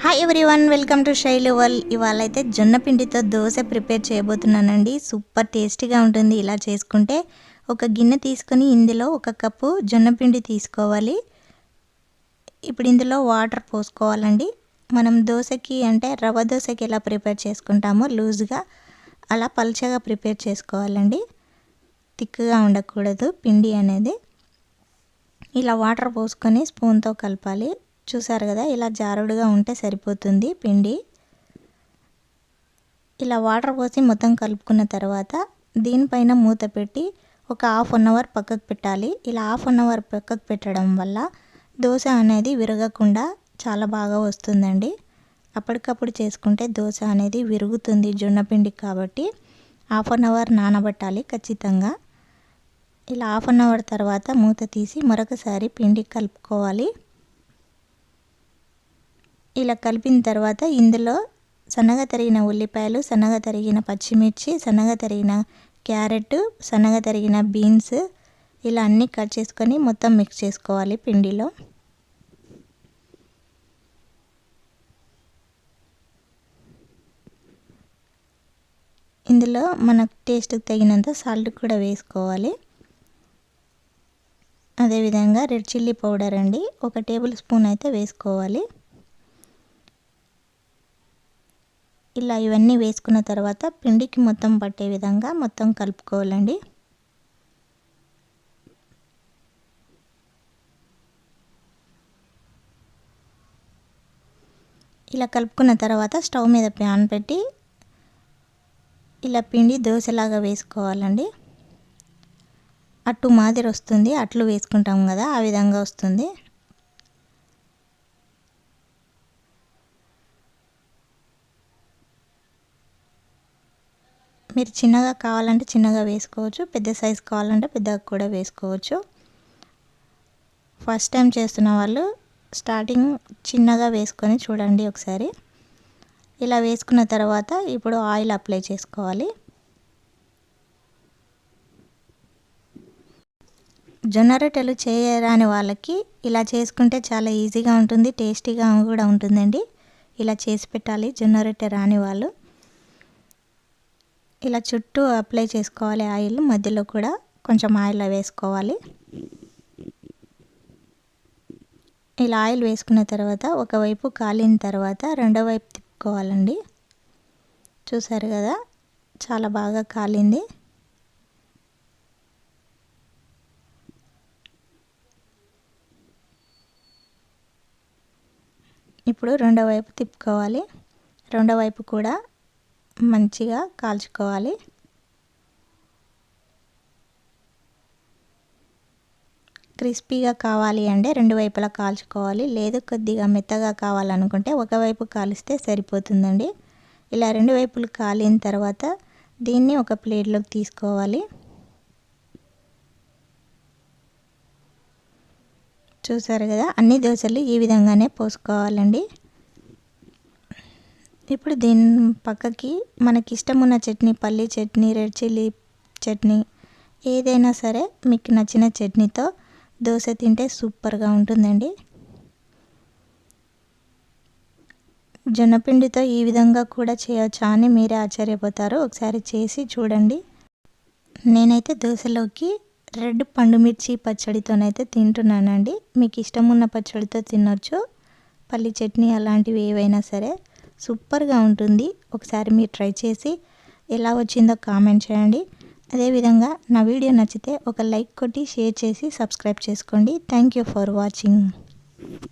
Hi everyone welcome to Sailu వల్ ఇవాళ అయితే జొన్న పిండితో దోశ ప్రిపేర్ చేయబోతున్నానండి. సూపర్ టేస్టీగా ఉంటుంది ఇలా చేసుకుంటే. ఒక గిన్నె తీసుకొని ఇందులో ఒక కప్పు జొన్న పిండి తీసుకోవాలి. ఇప్పుడు ఇందులో వాటర్ పోసుకోవాలండి. మనం దోశకి అంటే రవ్వ దోశకి ఎలా ప్రిపేర్ చేసుకుంటామో లూజ్గా అలా పల్చగా ప్రిపేర్ చేసుకోవాలండి. థిక్గా ఉండకూడదు పిండి అనేది. ఇలా వాటర్ పోసుకొని స్పూన్తో కలపాలి. చూసారు కదా ఇలా జారుడుగా ఉంటే సరిపోతుంది పిండి. ఇలా వాటర్ పోసి మొత్తం కలుపుకున్న తర్వాత దీనిపైన మూత పెట్టి ఒక హాఫ్ అన్ అవర్ పక్కకు పెట్టాలి. ఇలా హాఫ్ అన్ అవర్ పక్కకు పెట్టడం వల్ల దోశ అనేది విరగకుండా చాలా బాగా వస్తుందండి. అప్పటికప్పుడు చేసుకుంటే దోశ అనేది విరుగుతుంది జొన్నపిండి కాబట్టి హాఫ్ అన్ అవర్ నానబెట్టాలి ఖచ్చితంగా. ఇలా హాఫ్ అన్ అవర్ తర్వాత మూత తీసి మరొకసారి పిండి కలుపుకోవాలి. ఇలా కలిపిన తర్వాత ఇందులో సన్నగా తరిగిన ఉల్లిపాయలు సన్నగా తరిగిన పచ్చిమిర్చి సన్నగా తరిగిన క్యారెట్ సన్నగా తరిగిన బీన్స్ ఇలా అన్నీ కట్ చేసుకొని మొత్తం మిక్స్ చేసుకోవాలి పిండిలో. ఇందులో మనకు టేస్ట్కి తగినంత సాల్ట్ కూడా వేసుకోవాలి. అదేవిధంగా రెడ్ చిల్లీ పౌడర్ అండి ఒక టేబుల్ స్పూన్ అయితే వేసుకోవాలి. ఇలా ఇవన్నీ వేసుకున్న తర్వాత పిండికి మొత్తం పట్టే విధంగా మొత్తం కలుపుకోవాలండి. ఇలా కలుపుకున్న తర్వాత స్టవ్ మీద ప్యాన్ పెట్టి ఇలా పిండి దోశలాగా వేసుకోవాలండి. అట్టు మాదిరి వస్తుంది అట్లు వేసుకుంటాం కదా ఆ విధంగా వస్తుంది. మీరు చిన్నగా కావాలంటే చిన్నగా వేసుకోవచ్చు పెద్ద సైజ్ కావాలంటే పెద్దగా కూడా వేసుకోవచ్చు. ఫస్ట్ టైం చేస్తున్న వాళ్ళు స్టార్టింగ్ చిన్నగా వేసుకొని చూడండి ఒకసారి. ఇలా వేసుకున్న తర్వాత ఇప్పుడు ఆయిల్ అప్లై చేసుకోవాలి. జొన్న రొట్టెలు చేయరాని వాళ్ళకి ఇలా చేసుకుంటే చాలా ఈజీగా ఉంటుంది టేస్టీగా కూడా ఉంటుందండి. ఇలా చేసి పెట్టాలి జొన్న రొట్టె రాని వాళ్ళు. ఇలా చుట్టూ అప్లై చేసుకోవాలి ఆయిల్ మధ్యలో కూడా కొంచెం ఆయిల్ వేసుకోవాలి. ఇలా ఆయిల్ వేసుకున్న తర్వాత ఒకవైపు కాలిన తర్వాత రెండో వైపు తిప్పుకోవాలండి. చూసారు కదా చాలా బాగా కాలింది. ఇప్పుడు రెండో వైపు తిప్పుకోవాలి. రెండో వైపు కూడా మంచిగా కాల్చుకోవాలి. క్రిస్పీగా కావాలి అంటే రెండు వైపులా కాల్చుకోవాలి. లేదు కొద్దిగా మెత్తగా కావాలనుకుంటే ఒకవైపు కాలిస్తే సరిపోతుందండి. ఇలా రెండు వైపులు కాలిన తర్వాత దీన్ని ఒక ప్లేట్లోకి తీసుకోవాలి. చూసారు కదా? అన్ని దోశలు ఈ విధంగానే పోసుకోవాలండి. ఇప్పుడు దీని పక్కకి మనకి ఇష్టం ఉన్న చట్నీ పల్లీ చట్నీ రెడ్ చిల్లీ చట్నీ ఏదైనా సరే మీకు నచ్చిన చట్నీతో దోశ తింటే సూపర్గా ఉంటుందండి. జొన్నపిండితో ఈ విధంగా కూడా చేయవచ్చా అని మీరే ఆశ్చర్యపోతారు. ఒకసారి చేసి చూడండి. నేనైతే దోశలోకి రెడ్ పండుమిర్చి పచ్చడితోనైతే తింటున్నానండి. మీకు ఇష్టం ఉన్న పచ్చడితో తినొచ్చు. పల్లి చట్నీ అలాంటివి ఏవైనా సరే. సూపర్గా ఉంటుంది. ఒకసారి మీరు ట్రై చేసి ఎలా వచ్చిందో కామెంట్ చేయండి. అదేవిధంగా నా వీడియో నచ్చితే ఒక లైక్ కొట్టి షేర్ చేసి సబ్స్క్రైబ్ చేసుకోండి. Thank you for watching.